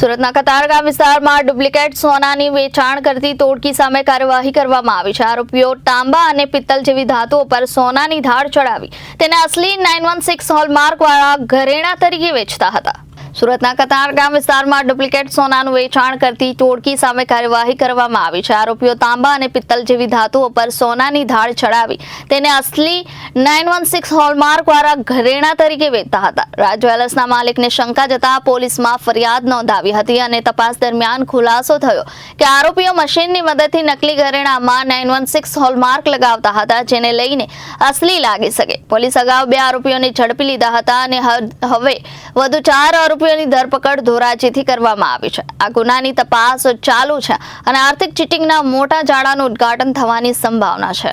સુરતના કતારગામ વિસ્તારમાં ડુપ્લિકેટ સોનાની વેચાણ કરતી તોડકી સામે કાર્યવાહી કરવામાં આવી છે. આરોપીઓ તાંબા અને પિત્તલ જેવી ધાતુઓ પર સોનાની ધાડ ચડાવી તેને અસલી નાઇન વન સિક્સ હોલમાર્કવાળા ઘરેણા તરીકે વેચતા હતા. સુરતના કતારગામ વિસ્તારમાં ડુપ્લિકેટ સોનાનું વેચાણ કરતી ટોળકી સામે કાર્યવાહી કરવામાં આવી છે. આરોપીઓ તાંબા અને પિત્તલ જેવી ધાતુઓ પર સોનાની ધાળ ચડાવી તેને અસલી નાઇન વન સિક્સ ઘરેણા તરીકે વેચતા હતા. રાજ જ્વેલર્સના માલિકને શંકા જતા પોલીસમાં ફરિયાદ નોંધાવી હતી અને તપાસ દરમિયાન ખુલાસો થયો કે આરોપીઓ મશીનની મદદથી નકલી ઘરેણામાં નાઇન વન સિક્સ હોલમાર્ક લગાવતા હતા, જેને લઈને અસલી લાગી શકે. પોલીસ અગાઉ બે આરોપીઓને ઝડપી લીધા હતા અને હવે વધુ ચાર આરોપીઓની ધરપકડ ધોરાજીથી કરવામાં આવી છે. આ ગુનાની તપાસ ચાલુ છે અને આર્થિક ચીટિંગના મોટા જાળાનું ઉદ્ઘાટન થવાની સંભાવના છે.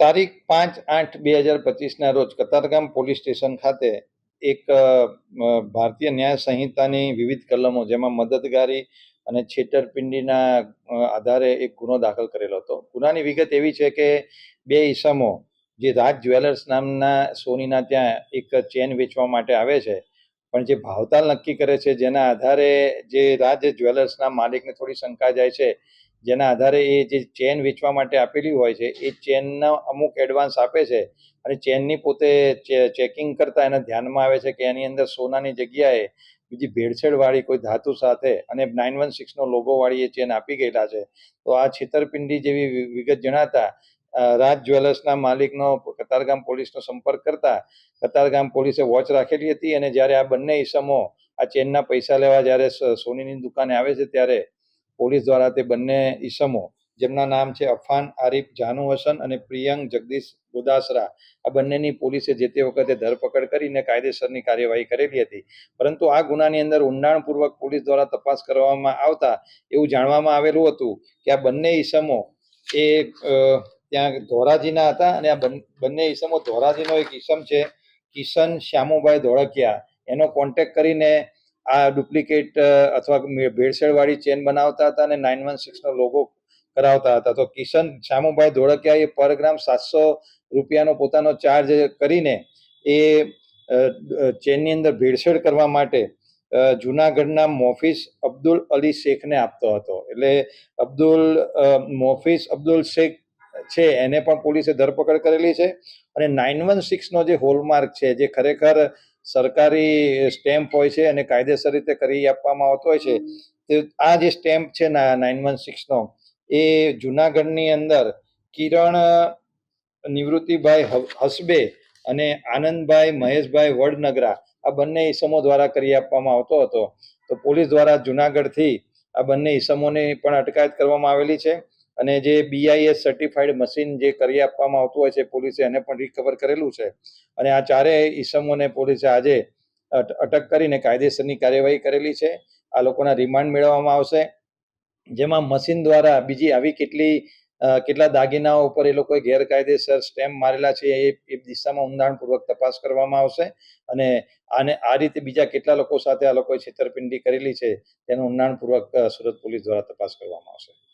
તારીખ પાંચ આઠ બે હજાર પચીસના રોજ કતારગામ પોલીસ સ્ટેશન ખાતે એક ભારતીય ન્યાય સંહિતાની વિવિધ કલમો જેમાં મદદગારી અને છેતરપિંડીના આધારે એક ગુનો દાખલ કરેલો હતો. ગુનાની વિગત એવી છે કે બે ઈસમો જે રાજ જ્વેલર્સ નામના સોનીના ત્યાં એક ચેન વેચવા માટે આવે છે પણ જે ભાવતાલ નક્કી કરે છે, જેના આધારે જે રાજ જ્વેલર્સના માલિકને થોડી શંકા જાય છે, જેના આધારે એ જે ચેન વેચવા માટે આપેલી હોય છે, એ ચેનનો અમુક એડવાન્સ આપે છે અને ચેનની પોતે ચેકિંગ કરતા એને ધ્યાનમાં આવે છે કે એની અંદર સોનાની જગ્યાએ બીજી ભેળસેળવાળી કોઈ ધાતુ સાથે અને નાઇન વન સિક્સનો લોગોવાળી એ ચેન આપી ગયેલા છે. તો આ છેતરપિંડી જેવી વિગત જણાતા રાજ જ્વેલર્સના માલિકનો કતારગામ પોલીસનો સંપર્ક કરતા કતારગામ પોલીસે વોચ રાખેલી હતી અને જ્યારે આ બંને ઈસમો આ ચેનના પૈસા લેવા જ્યારે સોનીની દુકાને આવે છે ત્યારે પોલીસ દ્વારા તે બંને ઈસમો, જેમના નામ છે અફાન, આરીફ, જાનુ હસન અને પ્રિયંક જગદીશ ગોદાસરા, આ બંનેની પોલીસે જે તે વખતે ધરપકડ કરીને કાયદેસરની કાર્યવાહી કરેલી હતી. પરંતુ આ ગુનાની અંદર ઊંડાણપૂર્વક પોલીસ દ્વારા તપાસ કરવામાં આવતા એવું જાણવામાં આવેલું હતું કે આ બંને ઈસમો એ ત્યાં ધોરાજીના હતા અને આ બંને ઈસમો ધોરાજીનો એક ઈસમ છે, કિશન શ્યામુભાઈ ધોળકિયા. એનો કોન્ટેક્ટ કરીને આ ડુપ્લિકેટ અથવા ભેળસેળવાળી ચેન બનાવતા હતા અને નાઇન વન સિક્સનો લોગો કરાવતા હતા. તો કિશન શ્યામુભાઈ ધોળકિયા એ પર ગ્રામ સાતસો રૂપિયાનો પોતાનો ચાર્જ કરીને એ ચેનની અંદર ભેળસેળ કરવા માટે જુનાગઢના મોફિસ અબ્દુલ અલી શેખને આપતો હતો. એટલે અબ્દુલ મોફિસ અબ્દુલ શેખ છે, એને પણ પોલીસે ધરપકડ કરેલી છે. અને નાઇન વન સિક્સનો જે હોલમાર્ક છે, જે ખરેખર સરકારી સ્ટેમ્પ હોય છે અને કાયદેસર રીતે કરી આપવામાં આવતો હોય છે, તે આ જે સ્ટેમ્પ છે નાઇન વન સિક્સનો, એ જુનાગઢની અંદર કિરણ નિવૃત્તિભાઈ હસબે અને આનંદભાઈ મહેશભાઈ વડનગરા, આ બંને ઈસમો દ્વારા કરી આપવામાં આવતો હતો. તો પોલીસ દ્વારા જુનાગઢથી આ બંને ઈસમોની પણ અટકાયત કરવામાં આવેલી છે. અને જે બીઆઈએસ સર્ટિફાઈડ મશીન જે કરી આપવામાં આવતું હોય છે, પોલીસે એને પણ રિકવર કરેલું છે. અને આ ચારેય ઈસમોને પોલીસે આજે અટ- અટક કરીને કાયદેસરની કાર્યવાહી કરેલી છે. આ લોકોના રિમાન્ડ મેળવવામાં આવશે. જેમાં મશીન દ્વારા બીજી આવી કેટલી કેટલા દાગીનાઓ ઉપર એ લોકોએ ગેરકાયદેસર સ્ટેમ્પ મારેલા છે એ એ દિશામાં ઊંડાણપૂર્વક તપાસ કરવામાં આવશે. અને આને, આ રીતે બીજા કેટલા લોકો સાથે આ લોકોએ છેતરપિંડી કરેલી છે, તેનું ઊંડાણપૂર્વક સુરત પોલીસ દ્વારા તપાસ કરવામાં આવશે.